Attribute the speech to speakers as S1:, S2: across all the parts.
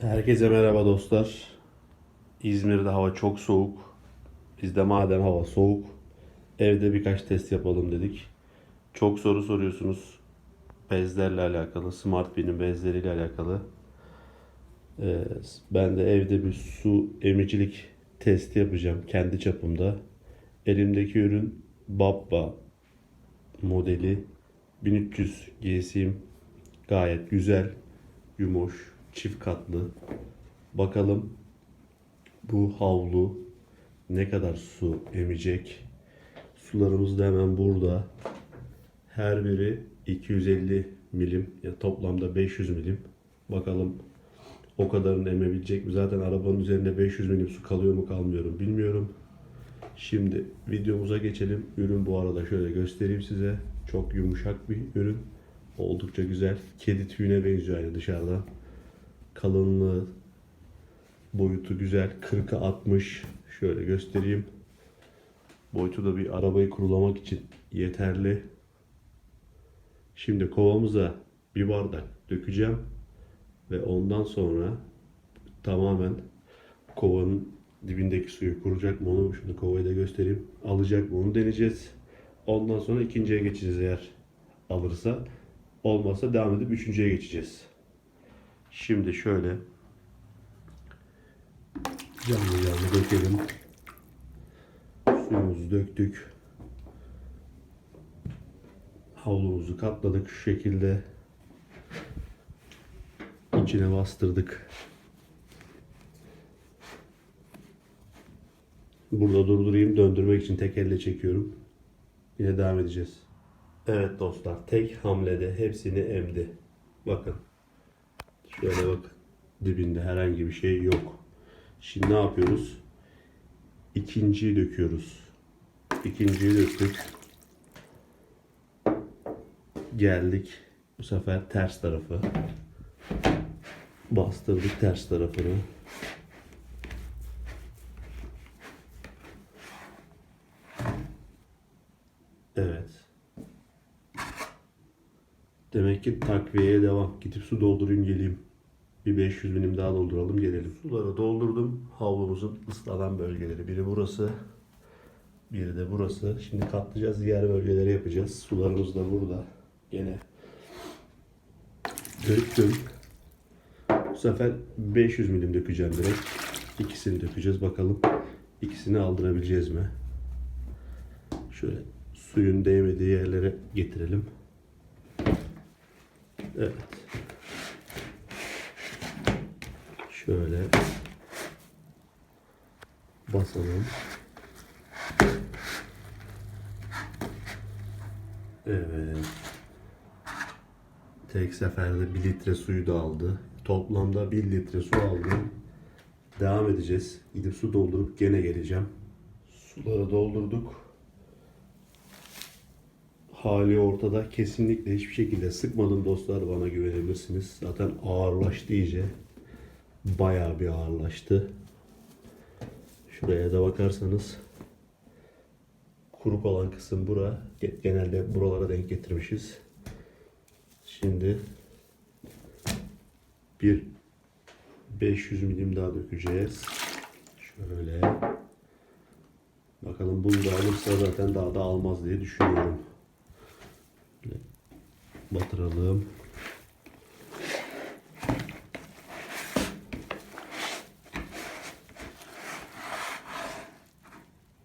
S1: Herkese merhaba dostlar. İzmir'de hava çok soğuk. Biz de madem hava soğuk, evde birkaç test yapalım dedik. Çok soru soruyorsunuz. Bezlerle alakalı, Smart Bean'in bezleriyle alakalı. Ee, ben de evde bir su emicilik testi yapacağım kendi çapımda. Elimdeki ürün Babba modeli 1300 GSM gayet güzel, yumuş, çift katlı. Bakalım bu havlu ne kadar su emecek? Sularımız da hemen burada. Her biri 250 milim ya toplamda 500 milim. Bakalım o kadarını emebilecek mi? Zaten arabanın üzerinde 500 milim su kalıyor mu kalmıyor mu bilmiyorum. Şimdi videomuza geçelim. Ürün bu arada şöyle göstereyim size. Çok yumuşak bir ürün. Oldukça güzel. Kedi tüyüne benziyor aynı dışarıdan. Kalınlığı, boyutu güzel. 40'a 60. Şöyle göstereyim. Boyutu da bir arabayı kurulamak için yeterli. Şimdi kovamıza bir bardak dökeceğim. Ve ondan sonra tamamen kovanın dibindeki suyu kuracak mı onu şunu kovayı da göstereyim. Alacak mı onu deneyeceğiz. Ondan sonra ikinciye geçeceğiz eğer alırsa. Olmazsa devam edip üçüncüye geçeceğiz. Şimdi şöyle canlı canlı dökelim. Suyumuzu döktük. Havlumuzu katladık şu şekilde. İçine bastırdık. Burada durdurayım. Döndürmek için tek elle çekiyorum. Yine devam edeceğiz. Evet dostlar. Tek hamlede hepsini emdi. Bakın. Şöyle bakın. Dibinde herhangi bir şey yok. Şimdi ne yapıyoruz? İkinciyi döküyoruz. İkinciyi döktük. Geldik. Bu sefer ters tarafı. Bastırdık ters tarafını. Evet. Demek ki takviyeye devam. Gidip su doldurayım geleyim. Bir 500 milim daha dolduralım gelelim. Suları doldurdum. Havlumuzun ıslanan bölgeleri. Biri burası. Biri de burası. Şimdi katlayacağız. Diğer bölgeleri yapacağız. Sularımız da burada. Gene döktüm. Bu sefer 500 milim dökeceğim direkt. İkisini dökeceğiz. Bakalım ikisini aldırabileceğiz mi? Şöyle suyun değmediği yerlere getirelim. Evet. Şöyle basalım. Evet. Tek seferde 1 litre suyu da aldı. Toplamda 1 litre su aldım. Devam edeceğiz. Gidip su doldurup gene geleceğim. Suları doldurduk. Hali ortada. Kesinlikle hiçbir şekilde sıkmadım dostlar. Bana güvenebilirsiniz. Zaten ağırlaştı iyice. Bayağı bir ağırlaştı. Şuraya da bakarsanız kuruk olan kısım bura. Genelde buralara denk getirmişiz. Şimdi bir 500 milim daha dökeceğiz. Şöyle. Bakalım bunu da alırsa zaten daha da almaz diye düşünüyorum. Batıralım.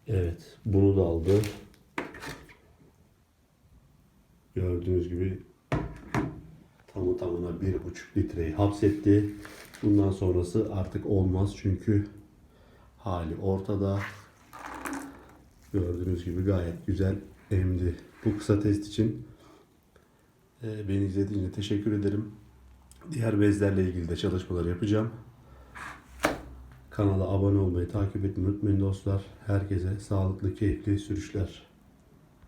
S1: Evet, bunu da aldı. Gördüğünüz gibi tamı tamına bir buçuk litreyi hapsetti. Bundan sonrası artık olmaz çünkü hali ortada. Gördüğünüz gibi gayet güzel emdi. Bu kısa test için e, beni izlediğiniz için teşekkür ederim. Diğer bezlerle ilgili de çalışmalar yapacağım. Kanala abone olmayı, takip etmeyi unutmayın dostlar. Herkese sağlıklı, keyifli sürüşler.